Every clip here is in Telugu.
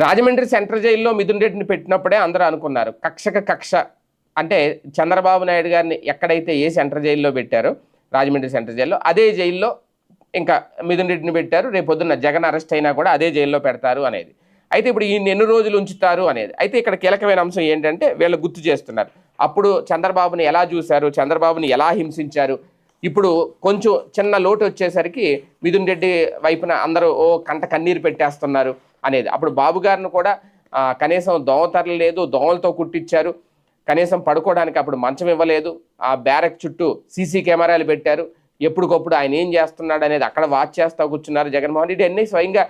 రాజమండ్రి సెంట్రల్ జైల్లో మిథున్ రెడ్డిని పెట్టినప్పుడే అందరూ అనుకున్నారు. కక్షక కక్ష. అంటే చంద్రబాబు నాయుడు గారిని ఎక్కడైతే ఏ సెంట్రల్ జైల్లో పెట్టారో రాజమండ్రి సెంట్రల్ జైల్లో అదే జైల్లో ఇంకా మిథున్ రెడ్డిని పెట్టారు. రేపొద్దున్న జగన్ అరెస్ట్ అయినా కూడా అదే జైల్లో పెడతారు అనేది. అయితే ఇప్పుడు ఈయన ఎన్ని రోజులు ఉంచుతారు అనేది. అయితే ఇక్కడ కీలకమైన అంశం ఏంటంటే వీళ్ళు గుర్తు చేస్తున్నారు. అప్పుడు చంద్రబాబుని ఎలా చూశారు? చంద్రబాబుని ఎలా హింసించారు? ఇప్పుడు కొంచెం చిన్న లోటు వచ్చేసరికి మిథున్ రెడ్డి వైపున అందరూ ఓ కంట కన్నీరు పెట్టేస్తున్నారు. అనేది. అప్పుడు బాబు గారిని కూడా కనీసం దోమతరలు లేదు దోమలతో కుట్టించారు కనీసం పడుకోవడానికి అప్పుడు మంచం ఇవ్వలేదు. ఆ బ్యారక్ చుట్టూ సీసీ కెమెరాలు పెట్టారు. ఎప్పటికప్పుడు ఆయన ఏం చేస్తున్నాడు అనేది అక్కడ వాచ్ చేస్తా కూర్చున్నారు జగన్మోహన్ రెడ్డి. అన్ని స్వయంగా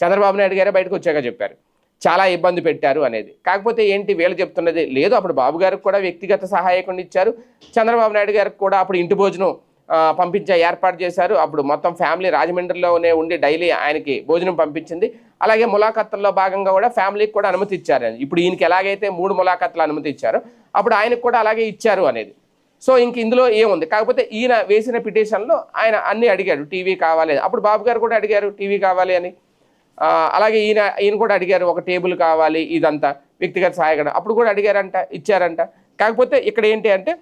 చంద్రబాబు నాయుడు గారే బయటకు వచ్చాక చెప్పారు. చాలా ఇబ్బంది పెట్టారు అనేది. కాకపోతే ఏంటి వీళ్ళు చెప్తున్నది? లేదు అప్పుడు బాబు గారికి కూడా వ్యక్తిగత సహాయకుండా ఇచ్చారు. చంద్రబాబు నాయుడు గారికి కూడా అప్పుడు ఇంటి భోజనం పంపించే ఏర్పాటు చేశారు. అప్పుడు మొత్తం ఫ్యామిలీ రాజమండ్రిలోనే ఉండి డైలీ ఆయనకి భోజనం పంపించింది. అలాగే ములాఖత్తుల్లో భాగంగా కూడా ఫ్యామిలీకి కూడా అనుమతి ఇచ్చారు. ఇప్పుడు ఈయనకి ఎలాగైతే మూడు ములాఖత్తులు అనుమతి ఇచ్చారో అప్పుడు ఆయనకు కూడా అలాగే ఇచ్చారు అనేది. సో ఇంక ఇందులో ఏముంది? కాకపోతే ఈయన వేసిన పిటిషన్లో ఆయన అన్ని అడిగాడు టీవీ కావాలి అప్పుడు బాబు గారు కూడా అడిగారు టీవీ కావాలి అని. అలాగే ఈయన ఈయన కూడా అడిగారు ఒక టేబుల్ కావాలి ఇదంతా. వ్యక్తిగత సహాయకరం అప్పుడు కూడా అడిగారంట ఇచ్చారంట. కాకపోతే ఇక్కడ ఏంటి అంటే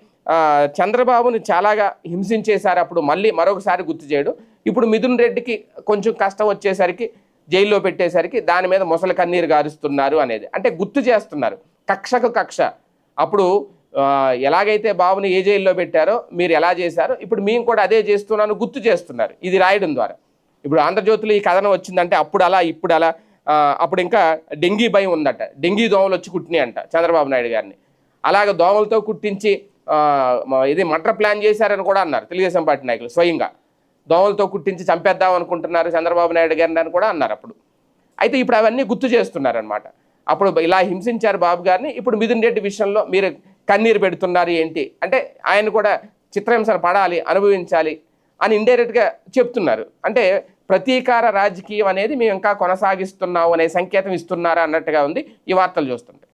చంద్రబాబుని చాలాగా హింసించేశారు. అప్పుడు మళ్ళీ మరొకసారి గుర్తు చేయడు. ఇప్పుడు మిథున్ రెడ్డికి కొంచెం కష్టం వచ్చేసరికి జైల్లో పెట్టేసరికి దాని మీద ముసలి కన్నీరు గారుస్తున్నారు అనేది. అంటే గుర్తు చేస్తున్నారు. కక్షకు కక్ష. అప్పుడు ఎలాగైతే బాబుని ఏ జైల్లో పెట్టారో మీరు ఎలా చేశారో ఇప్పుడు మేము కూడా అదే చేస్తున్నాను గుర్తు చేస్తున్నారు. ఇది రాయడం ద్వారా. ఇప్పుడు ఆంధ్రజ్యోతిలో ఈ కథనం వచ్చిందంటే అప్పుడు అలా ఇప్పుడు అలా అప్పుడు ఇంకా డెంగీ భయం ఉందట. డెంగీ దోమలు వచ్చి కుట్టినాయి అంట చంద్రబాబు నాయుడు గారిని. అలాగ దోమలతో కుట్టించి ఇది మటర్ ప్లాన్ చేశారని కూడా అన్నారు తెలుగుదేశం పార్టీ నాయకులు స్వయంగా. దోమలతో కుట్టించి చంపేద్దాం అనుకుంటున్నారు చంద్రబాబు నాయుడు గారిని అని కూడా అన్నారు అప్పుడు. అయితే ఇప్పుడు అవన్నీ గుర్తు చేస్తున్నారనమాట అప్పుడు ఇలా హింసించారు బాబు గారిని. ఇప్పుడు మిథున్ రెడ్డి విషయంలో మీరు కన్నీరు పెడుతున్నారు ఏంటి? అంటే ఆయన కూడా చిత్రహింసను పడాలి అనుభవించాలి అని ఇండైరెక్ట్గా చెప్తున్నారు. అంటే ప్రతీకార రాజకీయం అనేది మేము ఇంకా కొనసాగిస్తున్నాము అనే సంకేతం ఇస్తున్నారా అన్నట్టుగా ఉంది ఈ వార్తలు చూస్తుంటే.